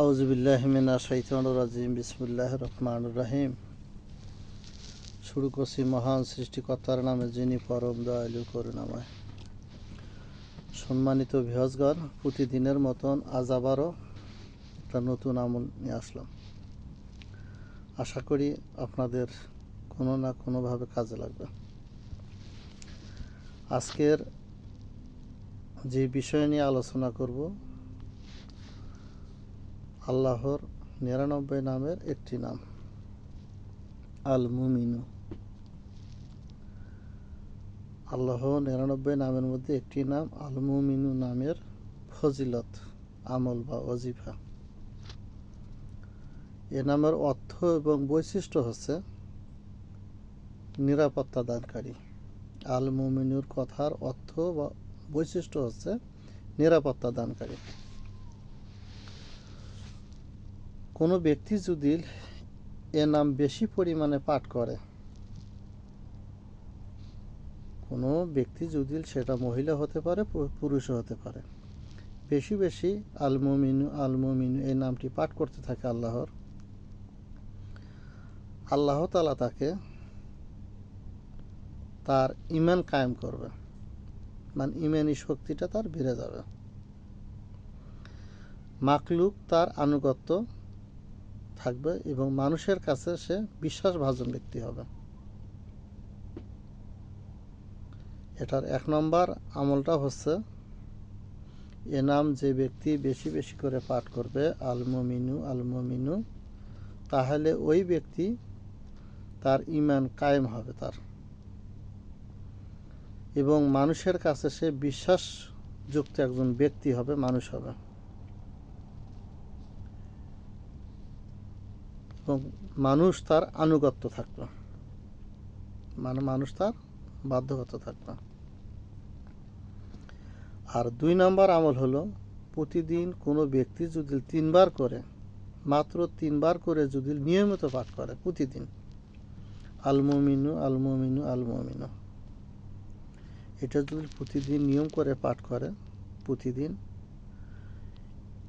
আউজবিল্লাহমিনা শৈতান রাজিম বিসমুল্লাহ রহমান রাহিম। শুরু করছি মহান সৃষ্টিকর্তার নামে, যিনি পরম দয়ালু করুণাময়। সম্মানিত ভিহজগণ প্রতিদিনের মতন আজ আবারও একটা নতুন আমল নিয়ে আসলাম। আশা করি আপনাদের কোনো না কোনোভাবে কাজে লাগবে। আজকের যে বিষয় নিয়ে আলোচনা করব আল্লাহর নিরানব্বই নামের একটি নাম। আল মুমিনু আল্লাহ নিরানব্বই নামের মধ্যে একটি নাম আল মুমিনু নামের ফজিলত, আমল বা অজিফা এ নামের অর্থ এবং বৈশিষ্ট্য হচ্ছে নিরাপত্তা দানকারী। আল মুমিনুর কথার অর্থ বা বৈশিষ্ট্য হচ্ছে নিরাপত্তা দানকারী। কোনো ব্যক্তি যদি এ নাম বেশি পরিমাণে পাঠ করে, কোনো ব্যক্তি যদি সেটা মহিলা হতে পারে পুরুষও হতে পারে। বেশি বেশি আলমমিনু আলমমিনু এই নামটি পাঠ করতে থাকে আল্লাহর। আল্লাহ তালা তাকে তার ইমান কায়েম করবে। মানে ইমানি শক্তিটা তার বেড়ে যাবে। মাকলুক তার আনুগত্য থাকবে এবং মানুষের কাছে সে বিশ্বাসভাজন ব্যক্তি হবে। এটার এক নম্বর আমলটা হচ্ছে, এ নাম যে ব্যক্তি বেশি বেশি করে পাঠ করবে, আলমমিনু আলমমিনু, তাহলে ওই ব্যক্তি তার ইমান কায়েম হবে তার। এবং মানুষের কাছে সে বিশ্বাসযুক্ত একজন ব্যক্তি হবে, মানুষ হবে। এবং মানুষ তার আনুগত্য থাকবে মানে মানুষ তার বাধ্যগত থাকবে আর দুই নম্বর আমল হলো, প্রতিদিন কোনো ব্যক্তি যদি তিনবার করে, মাত্র তিনবার করে যদি নিয়মিত পাঠ করে প্রতিদিন। আলমমিনু আলমমিনু আলমমিনু এটা যদি প্রতিদিন নিয়ম করে পাঠ করে, প্রতিদিন,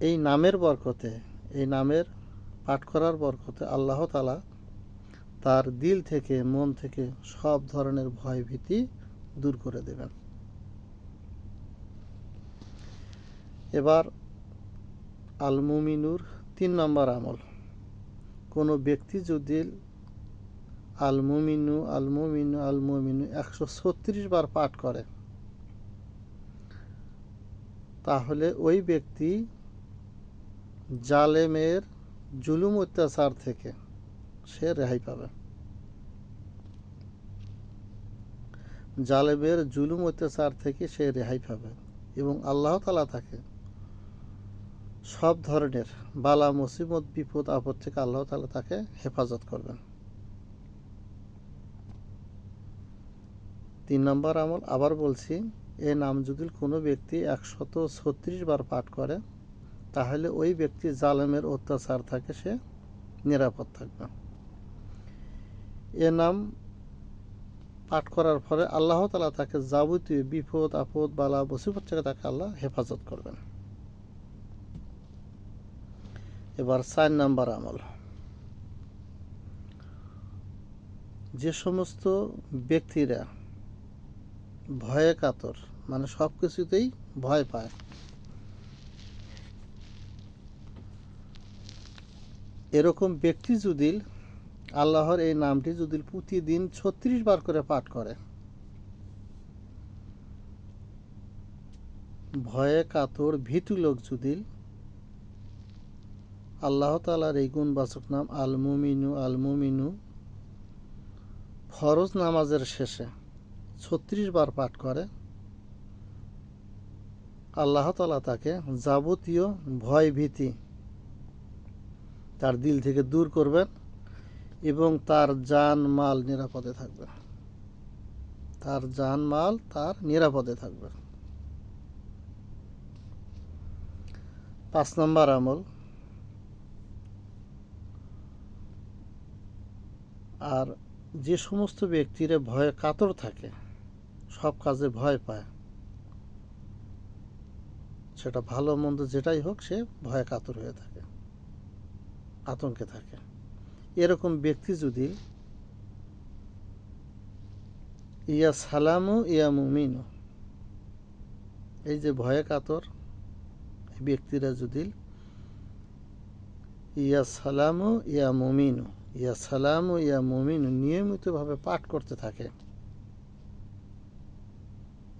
এই নামের বরকতে, এই নামের পাঠ করার বরকতে আল্লাহ তালা তার দিল থেকে, মন থেকে সব ধরনের ভয় ভীতি দূর করে দেবেন। এবার আলমুমিনুর তিন নম্বর আমল। কোনো ব্যক্তি যদি আলমুমিনু আলমুমিনু আলমুমিনু একশো ছত্রিশ বার পাঠ করে, তাহলে ওই ব্যক্তি জালেমের জুলুম অত্যাচার থেকে সে রেহাই পাবে। জালেবের জুলুম অত্যাচার থেকে সে রেহাই পাবে এবং আল্লাহ তালা তাকে সব ধরনের বালা, মুসিবত, বিপদ, আপদ থেকে আল্লাহ তালা তাকে হেফাজত করবেন। তিন নম্বর আমল আবার বলছি এই নাম যদি কোনো ব্যক্তি একশত ছত্রিশ বার পাঠ করে তাহলে ওই ব্যক্তি জালেমের অত্যাচার থাকে, সে নিরাপদ থাকবে। এ নাম পাঠ করার ফলে আল্লাহ তালা তাকে যাবতীয় বিপদ, আপদ, বালা, মুসিবত থেকে তাকে আল্লাহ হেফাজত করবেন। এবার চার নাম্বার আমল। যে সমস্ত ব্যক্তিরা ভয়ে কাতর মানে সব কিছুতেই ভয় পায় এরকম ব্যক্তি যদি আল্লাহর এই নামটি যদি প্রতিদিন ছত্রিশ বার করে পাঠ করে। ভয়ে কাতর, ভীতু লোক যদি আল্লাহ তালার এই গুণবাচক নাম আল মুমিনু আল মুমিনু ফরজ নামাজের শেষে ছত্রিশ বার পাঠ করে। আল্লাহ তালা তাকে যাবতীয় ভয় ভীতি তার দিল থেকে দূর করবেন এবং তার জান মাল নিরাপদে থাকবে তার জান মাল তার নিরাপদে থাকবে পাঁচ নম্বর আমল। আর যে সমস্ত ব্যক্তিরা ভয়ে কাতর থাকে, সব কাজে ভয় পায়, সেটা ভালো মন্দ যেটাই হোক, সে ভয়ে কাতর হয়ে থাকে। আতঙ্কে থাকে। এরকম ব্যক্তি যদি ইয়া সালামু, ইয়া মুমিনু, এই যে ভয়ে কাতর ব্যক্তিরা যদি ইয়া সালামু, ইয়া মুমিনু, ইয়া সালামু, ইয়া মুমিনু নিয়মিতভাবে পাঠ করতে থাকে,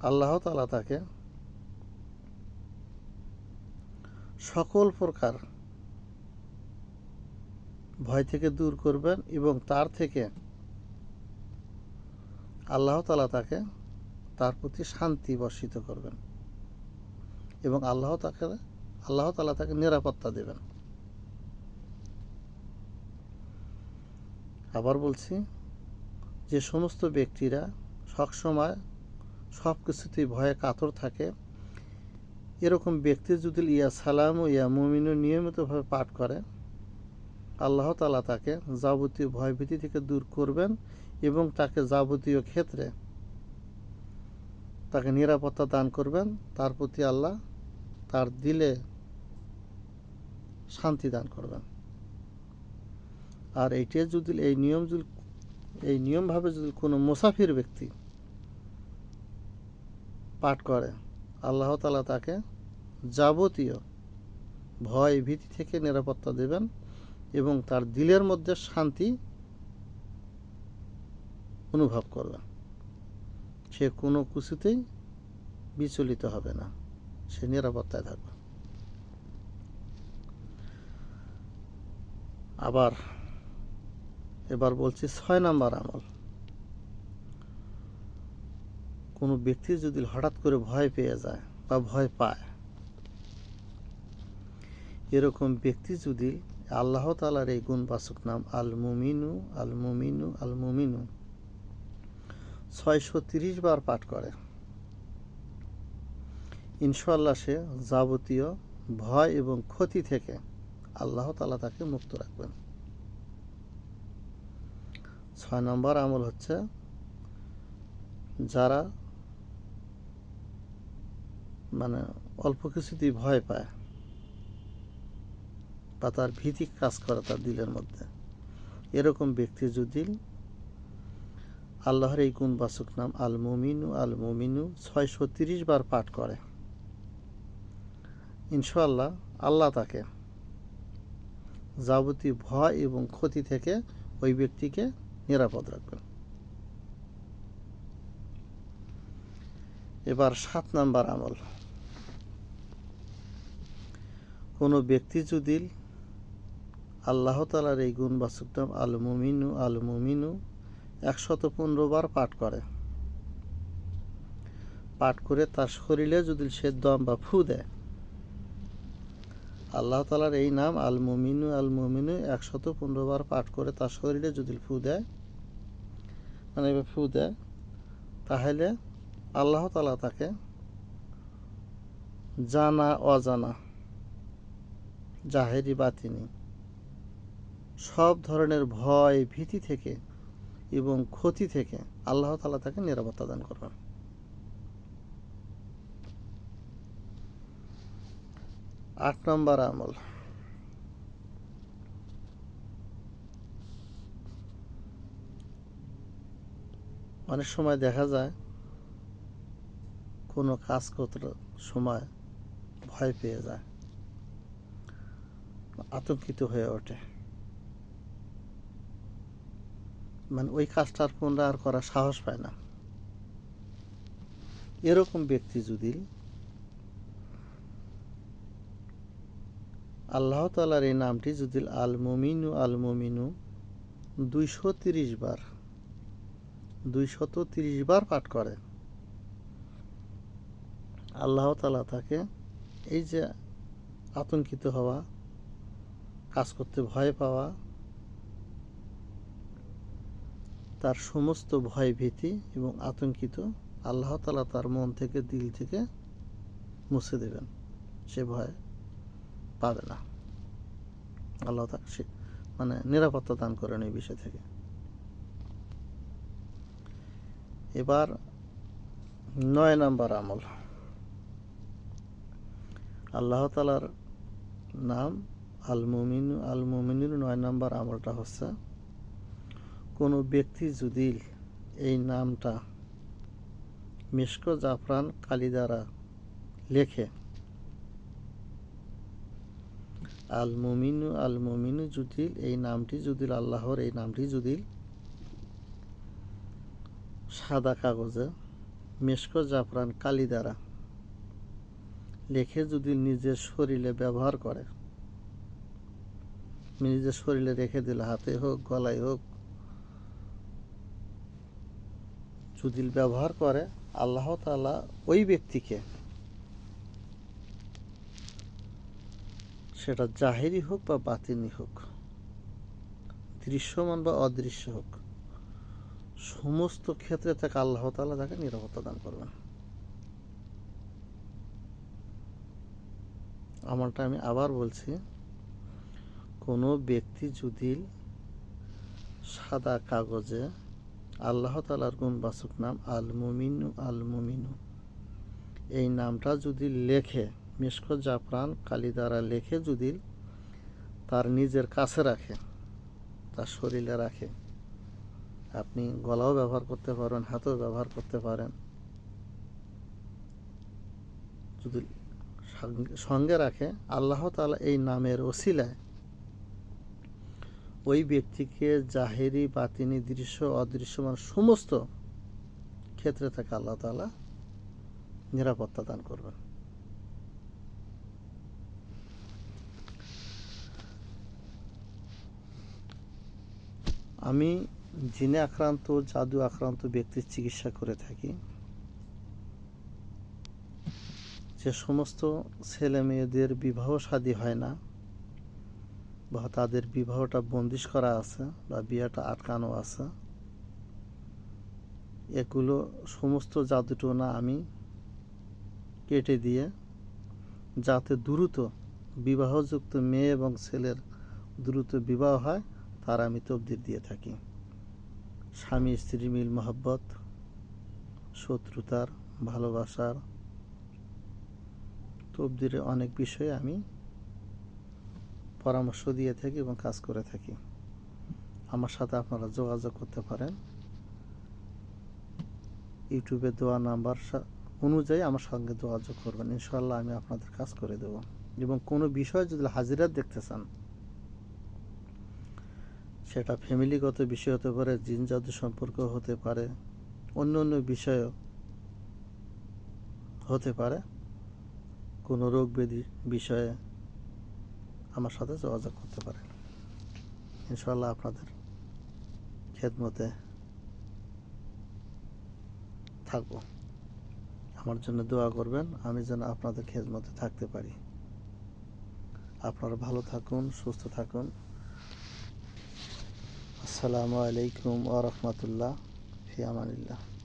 আল্লাহ তালা তাকে সকল প্রকার ভয় থেকে দূর করবেন এবং তার থেকে আল্লাহ তালা তাকে তার প্রতি শান্তি বর্ষিত করবেন এবং আল্লাহ তাকে, আল্লাহ তালা তাকে নিরাপত্তা দেবেন। আবার বলছি যে সমস্ত ব্যক্তিরা সবসময় সব কিছুতেই ভয়ে কাতর থাকে। এরকম ব্যক্তি যদি ইয়া সালাম ও ইয়া মুমিনু নিয়মিতভাবে পাঠ করে আল্লাহ তালা তাকে যাবতীয় ভয়ভীতি থেকে দূর করবেন এবং তাকে যাবতীয় ক্ষেত্রে তাকে নিরাপত্তা দান করবেন। তার প্রতি আল্লাহ তার দিলে শান্তি দান করবেন। আর এইটা যদি এই নিয়ম যদি এই নিয়মভাবে যদি কোনো মুসাফির ব্যক্তি পাঠ করে, আল্লাহ তালা তাকে যাবতীয় ভয় ভীতি থেকে নিরাপত্তা দেবেন। এবং তার দিলের মধ্যে শান্তি অনুভব করবে সে কোনো কিছুতেই বিচলিত হবে না। সে নিরাপত্তায় থাকবে। আবার এবার বলছি ছয় নাম্বার আমল। কোনো ব্যক্তি যদি হঠাৎ করে ভয় পেয়ে যায় বা ভয় পায়, এরকম ব্যক্তি যদি আল্লাহ তালার এই গুণবাচক নাম আল মুমিনু আল মুমিনু আল মুমিনু ছয়শো তিরিশ বার পাঠ করে। ইনশাল্লাহ সে যাবতীয় ভয় এবং ক্ষতি থেকে আল্লাহ তালা তাকে মুক্ত রাখবেন। ছয় নম্বর আমল হচ্ছে যারা মানে অল্প কিছুতেই ভয় পায় বা তার ভীতি কাজ করে তার দিলের মধ্যে। এরকম ব্যক্তি যদি আল্লাহর এই গুণবাচক নাম আল মুমিনু আল মুমিনু ছয়শো তিরিশ বার পাঠ করে। ইনশাল্লাহ আল্লাহ তাকে যাবতীয় ভয় এবং ক্ষতি থেকে ওই ব্যক্তিকে নিরাপদ রাখবেন। এবার সাত নাম্বার আমল। কোনো ব্যক্তি যদি আল্লাহ তালার এই গুণবাচক নাম আল মুমিনু আল মুমিনু একশত পনেরো বার পাঠ করে। পাঠ করে তার শরীরে যদি সে দম বা ফু দেয়, আল্লাহ তালার এই নাম আল মুমিনু আল মুমিনু একশত পনেরো বার পাঠ করে তার শরীরে যদি ফু দেয় মানে এবার ফু দেয়, তাহলে আল্লাহ তালা তাকে জানা, অজানা, জাহেরি বাতিনি সব ধরনের ভয়, ভীতি থেকে এবং ক্ষতি থেকে আল্লাহ তালা তাকে নিরাপত্তা দান করবেন। আট নম্বর আমল। অনেক সময় দেখা যায়, কোনো কাজ করতে সময় ভয় পেয়ে যায়, আতঙ্কিত হয়ে ওঠে। মানে ওই কাজটার পুনরায় আর করার সাহস পায় না। এরকম ব্যক্তি যদি আল্লাহ তালার এই নামটি যদি আল মুমিনু আল মুমিনু দুইশো তিরিশ বার দুইশত তিরিশ বার পাঠ করে, আল্লাহ তালা তাকে এই যে আতঙ্কিত হওয়া, কাজ করতে ভয় পাওয়া তার সমস্ত ভয় ভীতি এবং আতঙ্কিত আল্লাহ তালা তার মন থেকে, দিল থেকে মুছে দেবেন। সে ভয় পাবে না। আল্লাহ সে মানে নিরাপত্তা দান করেন এই বিষয় থেকে। এবার নয় নাম্বার আমল। আল্লাহ তালার নাম আল মুমিনু আল নয় নম্বর আমলটা হচ্ছে কোনো ব্যক্তি যদি এই নামটা মিশক জাফরান কালি দ্বারা লেখে আল মমিনু আল মমিনু যদি এই নামটি যদি আল্লাহর এই নামটি যদি সাদা কাগজে মেশক জাফরান কালি দ্বারা লেখে যদি নিজের শরীরে ব্যবহার করে, নিজের শরীরে রেখে দিল হাতে হোক, গলায় হোক যদি ব্যবহার করে, আল্লাহ তাআলা ওই ব্যক্তিকে সেটা জাহেরি হোক বা বাতিনি হোক, দৃশ্যমান বা অদৃশ্য হোক, সমস্ত ক্ষেত্রে তাকে আল্লাহ তাআলা তাকে নিরাপত্তা দান করবেন। আমারটা আমি আবার বলছি, কোনো ব্যক্তি যদি সাদা কাগজে আল্লাহ তালার গুণবাচক নাম? আল মুমিনু আল মুমিনু এই নামটা যদি লেখে, মিশক জাফরান কালি দ্বারা লেখে যদি তার নিজের কাছে রাখে, তার শরীরে রাখে, আপনি গলাও ব্যবহার করতে পারেন, হাতও ব্যবহার করতে পারেন। যদি সঙ্গে- রাখে, আল্লাহ তালা এই নামের ওসিলায় ওই ব্যক্তিকে জাহেরি, বাতিনি, দৃশ্য, অদৃশ্যমান সমস্ত ক্ষেত্রে থেকে আল্লাহ তাআলা নিরাপত্তা দান করবেন। আমি জিনে আক্রান্ত, জাদু আক্রান্ত ব্যক্তির চিকিৎসা করে থাকি। যে সমস্ত ছেলে মেয়েদের বিবাহ শাদী হয় না বা তাদের বিবাহটা বন্দিশ করা আছে বা বিয়েটা আটকানো আছে, এগুলো সমস্ত জাদুটোনা আমি কেটে দিয়ে যাতে দ্রুত বিবাহযুক্ত মেয়ে এবং ছেলের দ্রুত বিবাহ হয়, তার আমি তবদির দিয়ে থাকি। স্বামী, স্ত্রী মিল মহব্বত, শত্রুতার, ভালোবাসার তবদিরে অনেক বিষয়ে আমি পরামর্শ দিয়ে থাকি এবং কাজ করে থাকি। আমার সাথে আপনারা যোগাযোগ করতে পারেন। ইউটিউবে দেওয়া নাম্বার অনুযায়ী আমার সঙ্গে যোগাযোগ করবেন। ইনশাল্লাহ আমি আপনাদের কাজ করে দেব। এবং কোনো বিষয় যদি হাজিরাত দেখতে চান, সেটা ফ্যামিলিগত বিষয় হতে পারে জিন জাদু সম্পর্ক হতে পারে, অন্য অন্য বিষয়ও হতে পারে, কোনো রোগ ব্যাধি বিষয়ে আমার সাথে যোগাযোগ করতে পারেন। ইনশাল্লাহ আপনাদের খেদমতে থাকব। আমার জন্য দোয়া করবেন, আমি যেন আপনাদের খেদমতে থাকতে পারি। আপনারা ভালো থাকুন, সুস্থ থাকুন। আসসালামু আলাইকুম ওয়া রাহমাতুল্লাহ ফি আমানিল্লাহ।